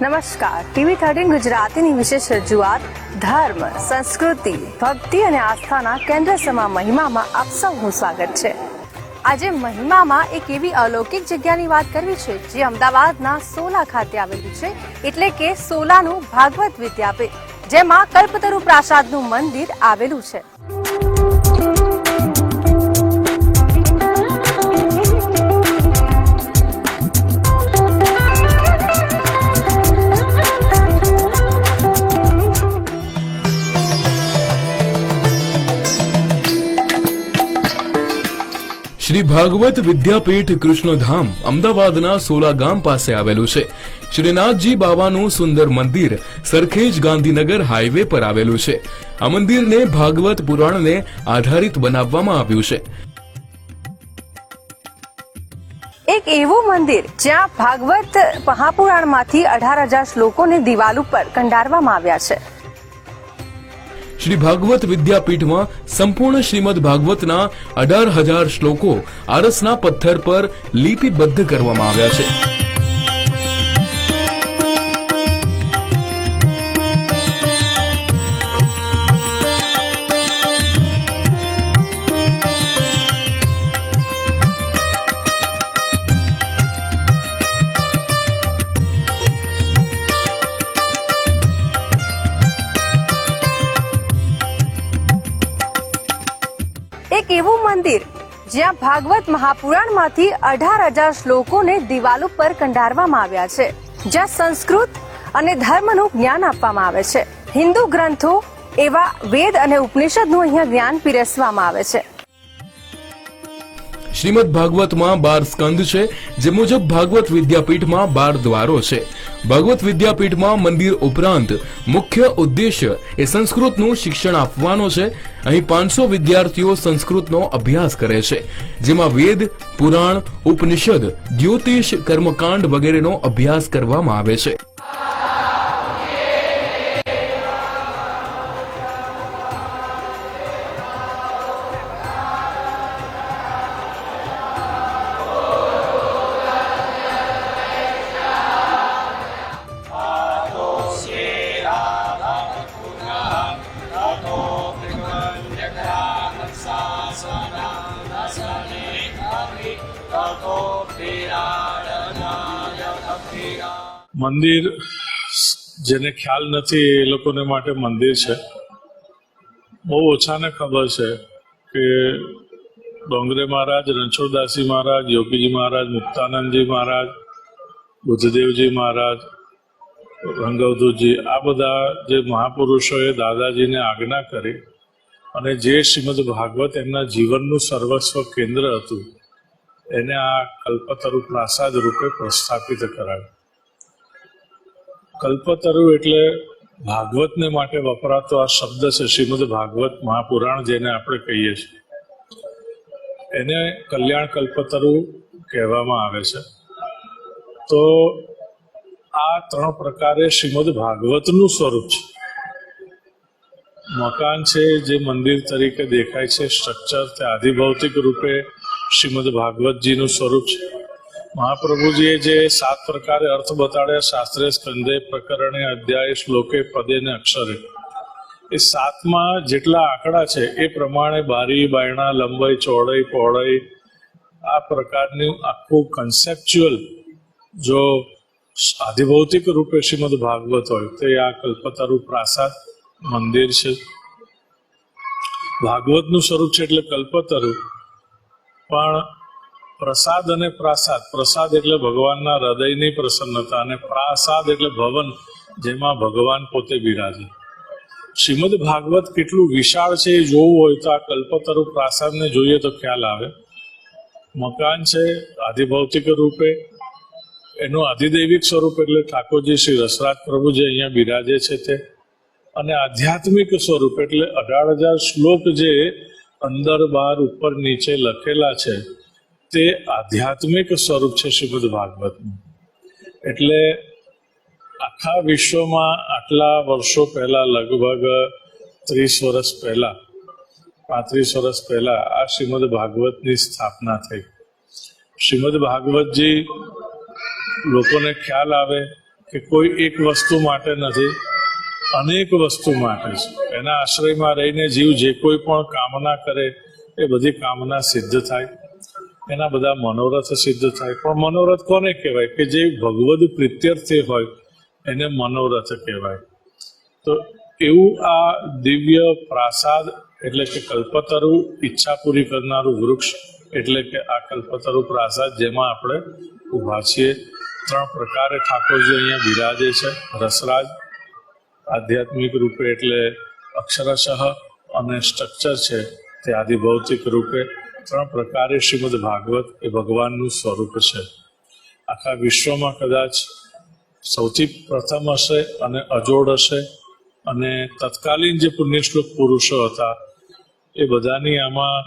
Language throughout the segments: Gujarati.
નમસ્કાર. ટીવી થર્ટીન ગુજરાતીની વિશેષ રજૂઆત, ધર્મ, સંસ્કૃતિ, ભક્તિ અને આસ્થાના કેન્દ્ર સમા મહિમામાં આપ સૌનું સ્વાગત છે. આજે મહિમામાં એક એવી અલૌકિક જગ્યાની વાત કરવી છે, જે અમદાવાદના સોલા ખાતે આવેલી છે, એટલે કે સોલાનું ભાગવત વિદ્યાપીઠ, જેમાં કલ્પતરુ પ્રાસાદનું મંદિર આવેલું છે. શ્રી ભાગવત વિદ્યાપીઠ કૃષ્ણધામ, અમદાવાદના સોલા ગામ પાસે આવેલું છે. શ્રીનાથજી બાબાનું સુંદર મંદિર સરખેજ ગાંધીનગર હાઈવે પર આવેલું છે. આ મંદિરને ભાગવત પુરાણને આધારિત બનાવવામાં આવ્યું છે. એક એવું મંદિર જ્યાં ભાગવત મહાપુરાણમાંથી અઢાર હજાર શ્લોકોને દિવાલ ઉપર કંડારવામાં આવ્યા છે. શ્રી ભાગવત વિદ્યાપીઠમાં સંપૂર્ણ શ્રીમદ ભાગવતના અઢાર હજાર શ્લોકો આરસના પથ્થર પર લિપિબદ્ધ કરવામાં આવ્યા છે. ભાગવત મહાપુરાણમાંથી અઢાર હજાર શ્લોકોને દિવાલ ઉપર કંડારવામાં આવ્યા છે, જ્યાં સંસ્કૃત અને ધર્મનું જ્ઞાન આપવામાં આવે છે. હિન્દુ ગ્રંથો એવા વેદ અને ઉપનિષદનું અહીંયા જ્ઞાન પીરસવામાં આવે છે. શ્રીમદ ભાગવતમાં બાર સ્કંદ છે, જે મુજબ ભાગવત વિદ્યાપીઠમાં બાર દ્વારો છે. ભાગવત વિદ્યાપીઠમાં મંદિર ઉપરાંત મુખ્ય ઉદ્દેશ્ય એ સંસ્કૃતનું શિક્ષણ આપવાનો છે. અહીં પાંચસો વિદ્યાર્થીઓ સંસ્કૃતનો અભ્યાસ કરે છે, જેમાં વેદ, પુરાણ, ઉપનિષદ, જ્યોતિષ, કર્મકાંડ વગેરેનો અભ્યાસ કરવામાં આવે છે. મંદિર, જેને ખ્યાલ નથી એ લોકોને માટે મંદિર છે. બહુ ઓછાને ખબર છે કે ડોંગરે મહારાજ, રણછોડદાસજી મહારાજ, યોગીજી મહારાજ, મુક્તાનંદજી મહારાજ, બુદ્ધદેવજી મહારાજ રંગવધુજી આ બધા જે મહાપુરુષોએ દાદાજીને આજ્ઞા કરી અને જે શ્રીમદ ભાગવત એમના જીવનનું સર્વસ્વ કેન્દ્ર હતું, એને આ કલ્પતરુ પ્રાસાદ રૂપે પ્રસ્થાપિત કરાવ્યું. કલ્પતરુ એટલે ભાગવતને માટે વપરાતો આ શબ્દ છે, શ્રીમદ ભાગવત મહાપુરાણ જેને આપણે કહીએ છીએ. એને કલ્યાણ કલ્પતરુ કહેવામાં આવે છે. તો આ ત્રણ પ્રકારે શ્રીમદ ભાગવતનું સ્વરૂપ છે. મકાન છે જે મંદિર તરીકે દેખાય છે સ્ટ્રક્ચર તે આધિભૌતિક રૂપે શ્રીમદ ભાગવતજીનું સ્વરૂપ છે. મહાપ્રભુજીએ જે સાત પ્રકારે અર્થ બતાડ્યા, શાસ્ત્રે સ્કંદે પ્રકરણે, અધ્યાય શ્લોકે, પદે ને અક્ષરે. એ સાતમાં જેટલા આંકડા છે, એ પ્રમાણે બારી, બાયણા, લંબાઈ ચોડાઈ પહોળાઈ, આ પ્રકારનું આખું કન્સેપ્ચ્યુઅલ જો આધિભૌતિક રૂપે શ્રીમદ ભાગવત હોય, તો આ કલ્પતરુ પ્રાસાદ મંદિર છે. ભાગવતનું સ્વરૂપ છે એટલે કલ્પતરુ. પણ પ્રસાદ અને પ્રાસાદ. પ્રસાદ એટલે ભગવાનના હૃદયની પ્રસન્નતા અને પ્રાસાદ એટલે ભવન, જેમાં ભગવાન પોતે બિરાજે. શ્રીમદ ભાગવત કેટલું વિશાળ છે એ જોવું હોય તો આ કલ્પતરુ પ્રાસાદને જોઈએ તો ખ્યાલ આવે. મકાન છે આધિભૌતિક રૂપે, એનું આધિદૈવિક સ્વરૂપ એટલે ઠાકોરજી શ્રી રસરાજ પ્રભુ જે અહીંયા બિરાજે છે તે. અને આધ્યાત્મિક સ્વરૂપ એટલે અઢાર હજાર શ્લોક જે અંદર બહાર ઉપર નીચે લખેલા છે. તે આધ્યાત્મિક સ્વરૂપ છે શ્રીમદ ભાગવતનું એટલે આખા વિશ્વમાં આટલા વર્ષો પહેલા, લગભગ ત્રીસ વર્ષ પહેલા, પાંત્રીસ વર્ષ પહેલા આ શ્રીમદ ભાગવતની સ્થાપના થઈ. શ્રીમદ ભાગવતજી લોકોને ખ્યાલ આવે કે કોઈ એક વસ્તુ માટે નથી, અનેક વસ્તુ માટે છે. એના આશ્રયમાં રહીને જીવ જે કોઈ પણ કામના કરે, એ બધી કામના સિદ્ધ થાય. એના બધા મનોરથ સિદ્ધ થાય. પણ મનોરથ કોને કહેવાય? કે જે ભગવદ પ્રિત્યર્થી હોય, એને મનોરથ કહેવાય. તો એવું આ દિવ્ય પ્રાસાદ એટલે કે કલ્પતરુ ઈચ્છા પૂરી કરનારું વૃક્ષ એટલે કે આ કલ્પતરુ પ્રાસાદ જેમાં આપણે ઊભા છીએ. ત્રણ પ્રકારે ઠાકોરજી અહીંયા બિરાજે છે. રસરાજ, આધ્યાત્મિક રૂપે એટલે અક્ષરશઃ અને સ્ટ્રક્ચર છે તે આદિભૌતિક રૂપે. ત્રણ પ્રકારે શ્રીમદ ભાગવત એ ભગવાનનું સ્વરૂપ છે. આખા વિશ્વમાં કદાચ સૌથી પ્રથમ હશે અને અજોડ હશે અને તત્કાલીન જે પુણ્યશ્લોક પુરુષો હતા એ બધાની આમાં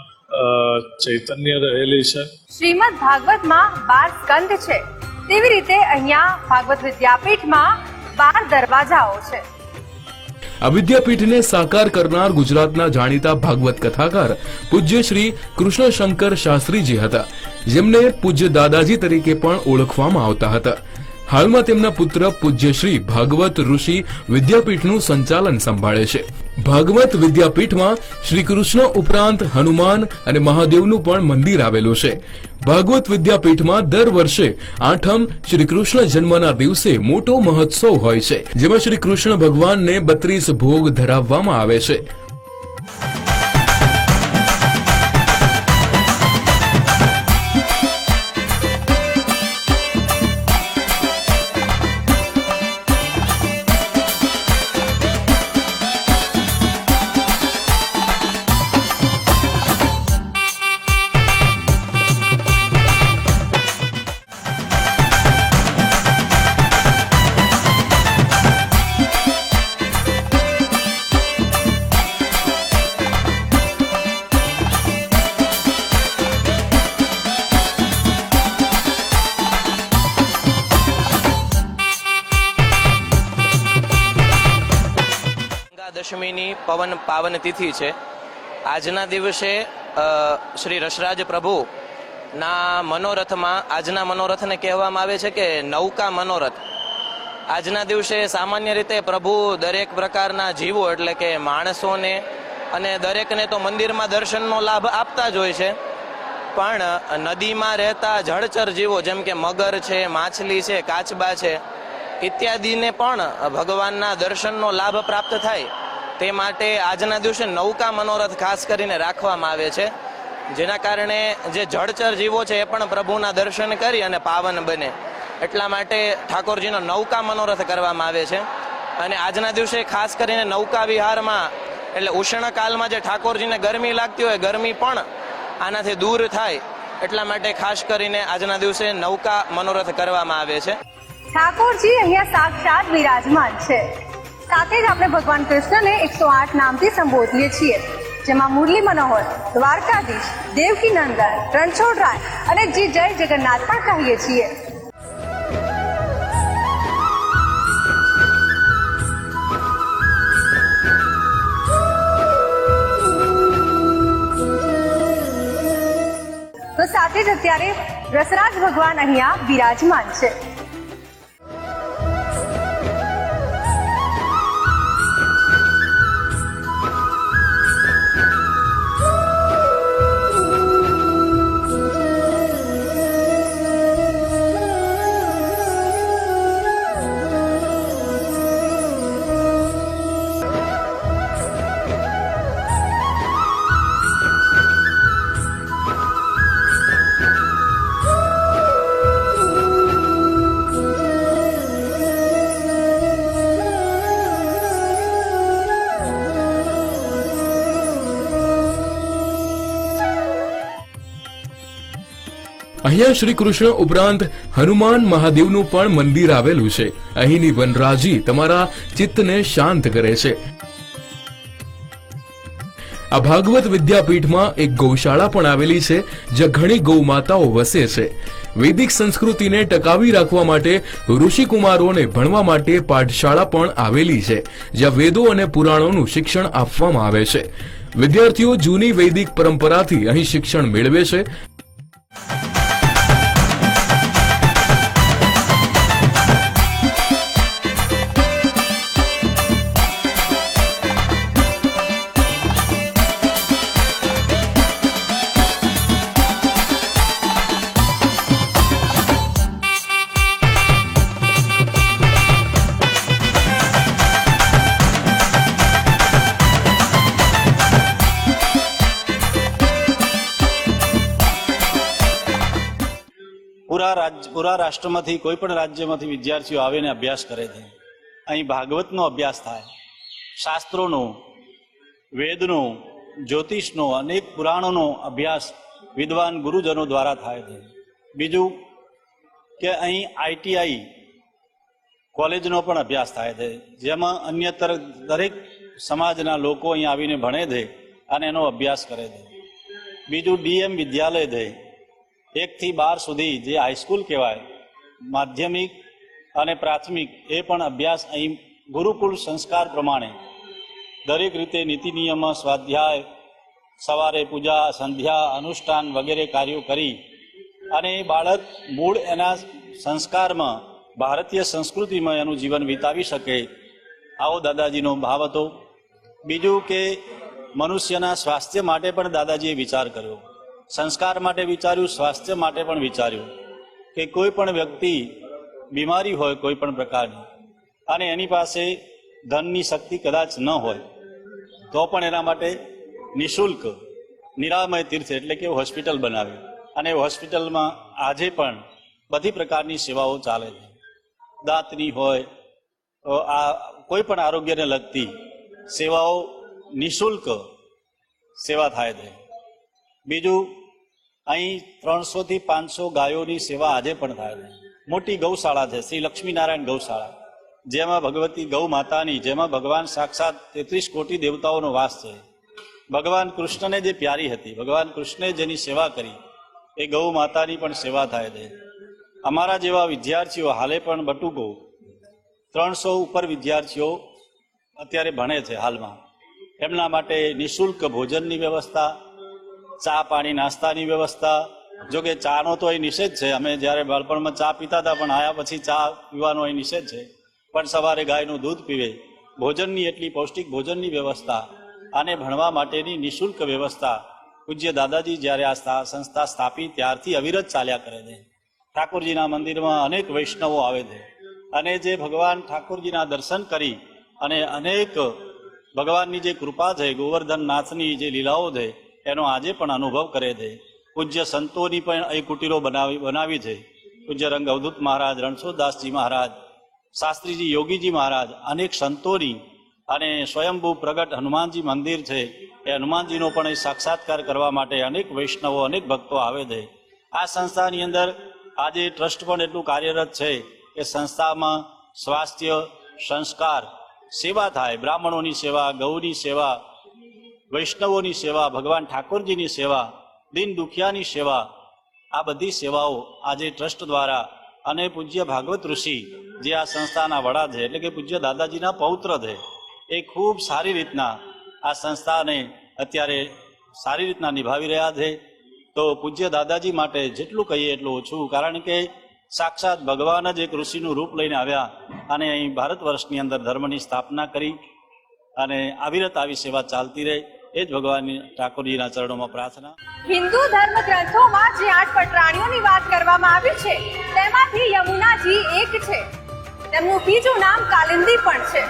ચૈતન્ય રહેલી છે. શ્રીમદ ભાગવતમાં બાર સ્કંદ છે. તેવી રીતે અહીંયા ભાગવત વિદ્યાપીઠમાં બાર દરવાજાઓ છે. વિદ્યાપીઠને સાકાર કરનાર ગુજરાતના જાણીતા ભાગવત કથાકાર પૂજ્ય શ્રી કૃષ્ણ શંકર શાસ્ત્રીજી હતા. જેમને પૂજ્ય દાદાજી તરીકે પણ ઓળખવામાં આવતા હતા. હાલમાં તેમના પુત્ર પૂજ્ય શ્રી ભાગવત ઋષિ વિદ્યાપીઠનું સંચાલન સંભાળે છે. ભાગવત વિદ્યાપીઠમાં શ્રી કૃષ્ણ ઉપરાંત હનુમાન અને મહાદેવનું પણ મંદિર આવેલું છે. ભાગવત વિદ્યાપીઠમાં દર વર્ષે આઠમ શ્રી કૃષ્ણ જન્મના દિવસે મોટો મહોત્સવ હોય છે, જેમાં શ્રી કૃષ્ણ ભગવાનને બત્રીસ ભોગ ધરાવવામાં આવે છે. પવન પાવન તિથિ છે. આજના દિવસે શ્રી રસરાજ પ્રભુ ના મનોરથમાં, આજના મનોરથને કહેવામાં આવે છે કે નૌકા મનોરથ. આજના દિવસે સામાન્ય રીતે પ્રભુ દરેક પ્રકારના જીવો એટલે કે માણસોને અને દરેકને તો મંદિરમાં દર્શનનો લાભ આપતા જ હોય છે. પણ નદીમાં રહેતા જળચર જીવો, જેમ કે મગર છે, માછલી છે, કાચબા છે, ઇત્યાદિને પણ ભગવાનના દર્શનનો લાભ પ્રાપ્ત થાય. તે માટે આજના દિવસે નૌકા મનોરથ ખાસ કરીને રાખવામાં આવે છે. જેના કારણે જે જળચર જીવો છે એ પણ પ્રભુના દર્શન કરી અને પાવન બને. એટલા માટે ઠાકોરજીનો નૌકા મનોરથ કરવામાં આવે છે. અને આજના દિવસે ખાસ કરીને નૌકા વિહારમાં, એટલે ઉષ્ણકાલમાં જે ઠાકોરજીને ગરમી લાગતી હોય, ગરમી પણ આનાથી દૂર થાય. એટલા માટે ખાસ કરીને આજના દિવસે નૌકા મનોરથ કરવામાં આવે છે. ઠાકોરજી અહીંયા સાક્ષાત બિરાજમાન છે. સાથે જ આપણે ભગવાન કૃષ્ણને એકસો આઠ નામથી સંબોધીએ છીએ. જેમાં મુરલી મનોહર, દ્વારકાધીશ, દેવકી નંદન રણછોડરાય અને જી જય જગન્નાથ પણ કહીએ છીએ. તો સાથે જ અત્યારે રસરાજ ભગવાન અહીંયા બિરાજમાન છે. અહીંયા શ્રી કૃષ્ણ ઉપરાંત હનુમાન મહાદેવનું પણ મંદિર આવેલું છે. અહીંની વનરાજી તમારા ચિત્તને શાંત કરે છે. આ ભાગવત વિદ્યાપીઠમાં એક ગૌશાળા પણ આવેલી છે, જ્યાં ઘણી ગૌમાતાઓ વસે છે. વૈદિક સંસ્કૃતિને ટકાવી રાખવા માટે ઋષિકુમારોને ભણવા માટે પાઠશાળા પણ આવેલી છે, જ્યાં વેદો અને પુરાણોનું શિક્ષણ આપવામાં આવે છે. વિદ્યાર્થીઓ જૂની વૈદિક પરંપરાથી અહીં શિક્ષણ મેળવે છે રાષ્ટ્રમાંથી કોઈ પણ રાજ્યમાંથી વિદ્યાર્થીઓ આવીને અભ્યાસ કરે છે. અહીં ભાગવતનો અભ્યાસ થાય, શાસ્ત્રોનો, વેદનો, જ્યોતિષનો, અનેક પુરાણોનો અભ્યાસ વિદ્વાન ગુરુજનો દ્વારા થાય છે. બીજું કે અહીં આઈટીઆઈ કોલેજનો પણ અભ્યાસ થાય છે, જેમાં અન્યતર દરેક સમાજના લોકો અહીં આવીને ભણે છે અને એનો અભ્યાસ કરે છે. બીજું ડીએમ વિદ્યાલય છે, એકથી બાર સુધી જે હાઈસ્કૂલ કહેવાય માધ્યમિક અને પ્રાથમિક એ પણ અભ્યાસ અહીં ગુરુકુળ સંસ્કાર પ્રમાણે. દરેક રીતે નીતિ નિયમ, સ્વાધ્યાય, સવારે પૂજા, સંધ્યા, અનુષ્ઠાન વગેરે કાર્યો કરી અને એ બાળક મૂળ એના સંસ્કારમાં, ભારતીય સંસ્કૃતિમાં એનું જીવન વિતાવી શકે. આવો દાદાજીનો ભાવ હતો. બીજું કે મનુષ્યના સ્વાસ્થ્ય માટે પણ દાદાજીએ વિચાર કર્યો. સંસ્કાર માટે વિચાર્યું, સ્વાસ્થ્ય માટે પણ વિચાર્યું. કે કોઈ પણ વ્યક્તિ બીમારી હોય કોઈ પણ પ્રકારની, અને એની પાસે ધનની શક્તિ કદાચ ન હોય, તો પણ એના માટે નિશુલ્ક, નિરામય તીર્થ એટલે કે હોસ્પિટલ બનાવી. અને હોસ્પિટલમાં આજે પણ બધી પ્રકારની સેવાઓ ચાલે છે. દાંતની હોય આ કોઈ પણ આરોગ્યને લગતી સેવાઓ નિઃશુલ્ક સેવા થાય છે. બીજું અહીં ત્રણસો થી પાંચસો ગાયોની સેવા આજે પણ થાય છે. મોટી ગૌશાળા છે, શ્રી લક્ષ્મીનારાયણ ગૌશાળા, જેમાં ભગવતી ગૌ માતાની, જેમાં ભગવાન સાક્ષાત તેત્રીસ કોટી દેવતાઓનો વાસ છે. ભગવાન કૃષ્ણને જે પ્યારી હતી, ભગવાન કૃષ્ણે જેની સેવા કરી, એ ગૌ માતાની પણ સેવા થાય છે. અમારા જેવા વિદ્યાર્થીઓ હાલે પણ બટુકો. ત્રણસો ઉપર વિદ્યાર્થીઓ અત્યારે ભણે છે હાલમાં. એમના માટે નિઃશુલ્ક ભોજનની વ્યવસ્થા ચા પાણી નાસ્તાની વ્યવસ્થા. જો કે ચાનો તો એ નિષેધ છે. અમે જ્યારે બાળપણમાં ચા પીતા હતા, પણ આયા પછી ચા પીવાનો એ નિષેધ છે. પણ સવારે ગાયનું દૂધ પીવે. ભોજનની એટલી પૌષ્ટિક ભોજનની વ્યવસ્થા અને ભણવા માટેની નિઃશુલ્ક વ્યવસ્થા. પૂજ્ય દાદાજી જ્યારે આ સ્થા- સંસ્થા સ્થાપી ત્યારથી અવિરત ચાલ્યા કરે છે. ઠાકોરજીના મંદિરમાં અનેક વૈષ્ણવો આવે છે. અને જે ભગવાન ઠાકોરજીના દર્શન કરી અને અનેક ભગવાનની જે કૃપા છે ગોવર્ધન નાથની જે લીલાઓ છે એનો આજે પણ અનુભવ કરે છે. પૂજ્ય સંતોની પણ અહીં કુટીરો બનાવી બનાવી છે. પૂજ્ય રંગ અવધૂત મહારાજ, રણછોડદાસજી મહારાજ, શાસ્ત્રીજી યોગીજી મહારાજ, અનેક સંતોની અને સ્વયંભૂ પ્રગટ હનુમાનજી મંદિર છે. એ હનુમાનજીનો પણ અહીં સાક્ષાત્કાર કરવા માટે અનેક વૈષ્ણવો, અનેક ભક્તો આવે છે. આ સંસ્થાની અંદર આજે ટ્રસ્ટ પણ એટલું કાર્યરત છે કે સંસ્થામાં સ્વાસ્થ્ય, સંસ્કાર, સેવા થાય. બ્રાહ્મણોની સેવા, ગૌની સેવા વૈષ્ણવોની સેવા, ભગવાન ઠાકોરજીની સેવા, દિન દુખિયાની સેવા, આ બધી સેવાઓ આજે ટ્રસ્ટ દ્વારા અને પૂજ્ય ભાગવત ઋષિ, જે આ સંસ્થાના વડા છે, એટલે કે પૂજ્ય દાદાજીના પૌત્ર છે, એ ખૂબ સારી રીતના આ સંસ્થાને અત્યારે સારી રીતના નિભાવી રહ્યા છે. તો પૂજ્ય દાદાજી માટે જેટલું કહીએ એટલું ઓછું, કારણ કે સાક્ષાત ભગવાન જ એક ઋષિનું રૂપ લઈને આવ્યા અને અહીં ભારત વર્ષની અંદર ધર્મની સ્થાપના કરી અને અવિરત આવી સેવા ચાલતી રહે. એ જ ભગવાનની ઠાકોરજીના ચરણોમાં પ્રાર્થના. હિન્દુ ધર્મ ગ્રંથોમાં જે આઠ પટરાણીઓની વાત કરવામાં આવી છે, તેમાંથી યમુનાજી એક છે. તેમનું બીજું નામ કાલિંદી પણ છે.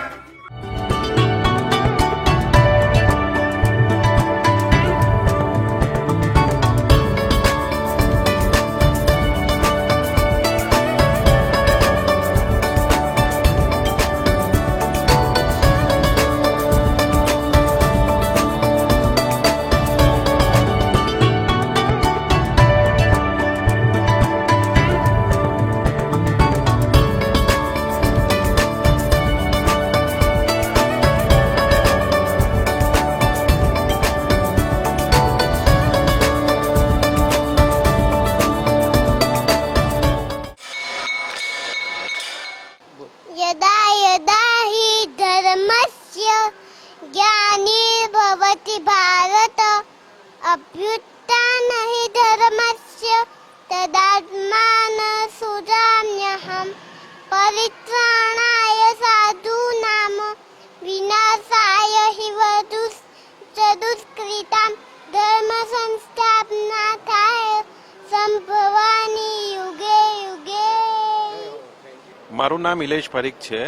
મારું નામ ઇલેશ ફરીક છે.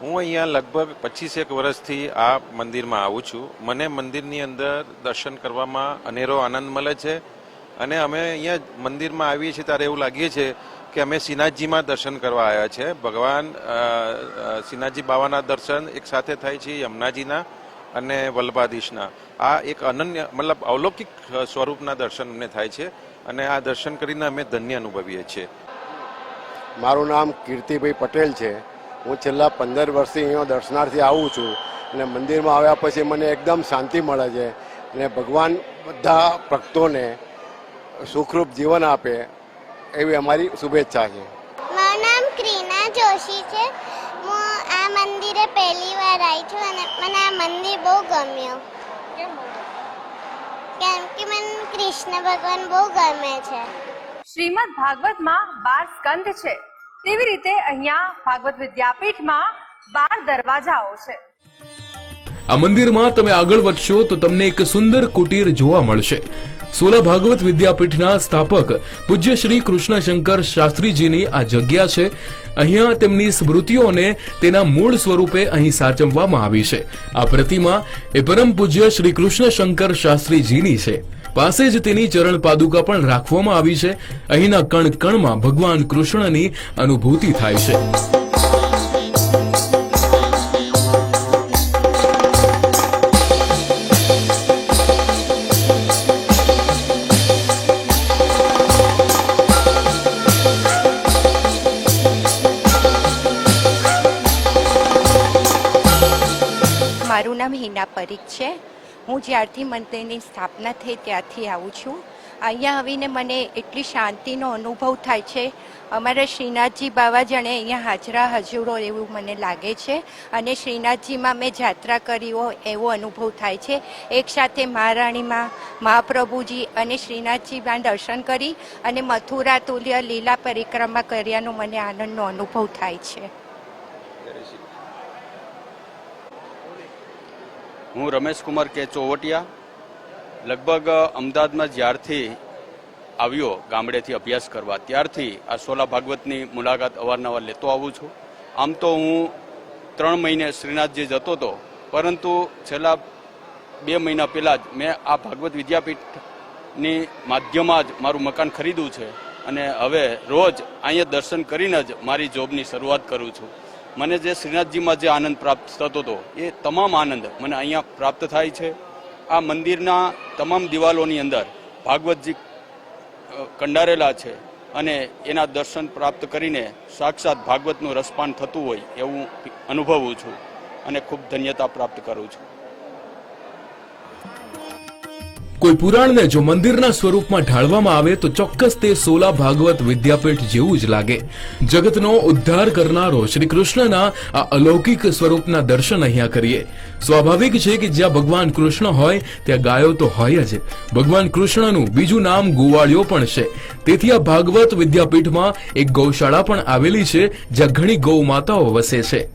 હું અહીંયા લગભગ પચીસેક વર્ષથી આ મંદિરમાં આવું છું. મને મંદિરની અંદર દર્શન કરવામાં અનેરો આનંદ મળે છે અને અમે અહીંયા મંદિરમાં આવીએ છીએ ત્યારે એવું લાગીએ છે કે અમે શ્રીનાથજીમાં દર્શન કરવા આવ્યા છે. ભગવાન શ્રીનાથજી બાવાના દર્શન એક સાથે થાય છે યમુનાજીના અને વલ્લભાધીશના. આ એક અનન્ય, મતલબ અવલૌકિક સ્વરૂપના દર્શન અમને થાય છે અને આ દર્શન કરીને અમે ધન્ય અનુભવીએ છીએ. મારું નામ કીર્તિભાઈ પટેલ છે. હું છેલ્લા પંદર વર્ષથી અહીંયા દર્શનાર્થી આવું છું અને મંદિરમાં આવ્યા પછી મને એકદમ શાંતિ મળે છે અને ભગવાન બધા ભક્તોને સુખરૂપ જીવન આપે એવી અમારી શુભેચ્છા છે. મારું નામ ક્રીના જોશી છે. હું આ મંદિરે પહેલી વાર આવી છું અને મને આ મંદિર બહુ ગમ્યું? કેમ કે મને કૃષ્ણ ભગવાન બહુ ગમે છે. શ્રીમદ ભાગવતમાં બાર સ્કંદ છે. તેવી રીતે અહીંયા ભાગવત વિદ્યાપીઠમાં બાર દરવાજાઓ છે. આ મંદિરમાં તમે આગળ વધશો તો તમને એક સુંદર કુટીર જોવા મળશે. સોલા ભાગવત વિદ્યાપીઠના સ્થાપક પૂજ્ય શ્રી કૃષ્ણશંકર શાસ્ત્રીજીની આ જગ્યા છે. અહીંયા તેમની સ્મૃતિઓને તેના મૂળ સ્વરૂપે અહીં સાચવવામાં આવી છે. આ પ્રતિમા એ પરમ પૂજ્ય શ્રી કૃષ્ણશંકર શાસ્ત્રીજીની છે. પાસે જ તેની ચરણ પાદુકા પણ રાખવામાં આવી છે. અહીંના કણ કણમાં ભગવાન કૃષ્ણની અનુભૂતિ થાય છે. મારું નામ હિના પરીખ છે. હું જ્યારથી મંદિરની સ્થાપના થઈ ત્યારથી આવું છું. અહીંયા આવીને મને એટલી શાંતિનો અનુભવ થાય છે. અમારા શ્રીનાથજી બાવા જાણે અહીંયા હાજરા હજુરો એવું મને લાગે છે અને શ્રીનાથજીમાં મેં જાત્રા કરી હોય એવો અનુભવ થાય છે. એક સાથે મહારાણીમાં મહાપ્રભુજી અને શ્રીનાથજીમાં દર્શન કરી અને મથુરા તુલ્ય લીલા પરિક્રમા કર્યાનો મને આનંદનો અનુભવ થાય છે. હું રમેશ કુમાર કે ચોવટિયા, લગભગ અમદાવાદમાં જ્યારથી આવ્યો, ગામડેથી અભ્યાસ કરવા, ત્યારથી આ સોલા ભાગવતની મુલાકાત અવારનવાર લેતો આવું છું. આમ તો હું ત્રણ મહિને શ્રીનાથજી જતો હતો પરંતુ છેલ્લા બે મહિના પહેલાં જ મેં આ ભાગવત વિદ્યાપીઠની માધ્યમાં જ મારું મકાન ખરીદ્યું છે અને હવે રોજ અહીંયા દર્શન કરીને જ મારી જોબની શરૂઆત કરું છું. મને જે શ્રીનાથજીમાં જે આનંદ પ્રાપ્ત થતો હતો, એ તમામ આનંદ મને અહીંયા પ્રાપ્ત થાય છે. આ મંદિરના તમામ દિવાલોની અંદર ભાગવતજી કંડારેલા છે અને એના દર્શન પ્રાપ્ત કરીને સાક્ષાત ભાગવતનું રસપાન થતું હોય એવું અનુભવું છું અને ખૂબ ધન્યતા પ્રાપ્ત કરું છું. કોઈ પુરાણને જો મંદિરના સ્વરૂપમાં ઢાળવામાં આવે તો ચોક્કસ તે સોલા ભાગવત વિદ્યાપીઠ જેવું જ લાગે. જગતનો ઉદ્ધાર કરનારો શ્રી કૃષ્ણના આ અલૌકિક સ્વરૂપના દર્શન અહીંયા કરીએ. સ્વાભાવિક છે કે જ્યાં ભગવાન કૃષ્ણ હોય, ત્યાં ગાયો તો હોય જ. ભગવાન કૃષ્ણનું બીજું નામ ગોવાળિયો પણ છે. તેથી આ ભાગવત વિદ્યાપીઠમાં એક ગૌશાળા પણ આવેલી છે, જ્યાં ઘણી ગૌ માતાઓ વસે છે.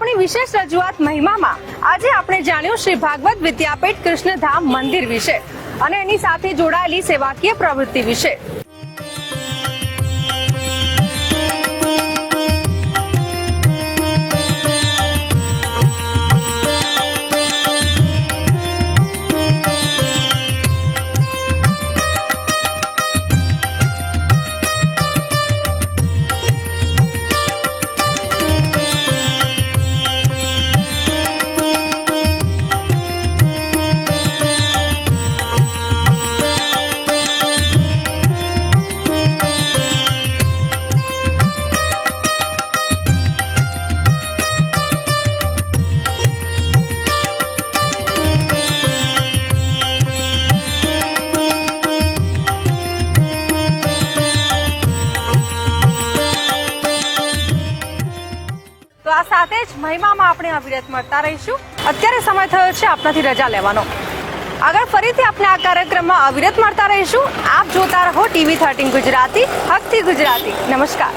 આપણી વિશેષ રજૂઆત મહિમામાં. આજે આપણે જાણ્યું શ્રી ભાગવત વિદ્યાપીઠ કૃષ્ણધામ મંદિર વિશે અને એની સાથે જોડાયેલી સેવાકીય પ્રવૃત્તિ વિશે. મહિમામાં આવી રીત મળતા રહીશું. અત્યારે સમય થયો છે આપનાથી રજા લેવાનો. આગળ ફરીથી આપણે આ કાર્યક્રમમાં અવિરત મળતા રહીશું. આપ જોતા રહો ટીવી થર્ટીન ગુજરાતી, હકથી ગુજરાતી. નમસ્કાર.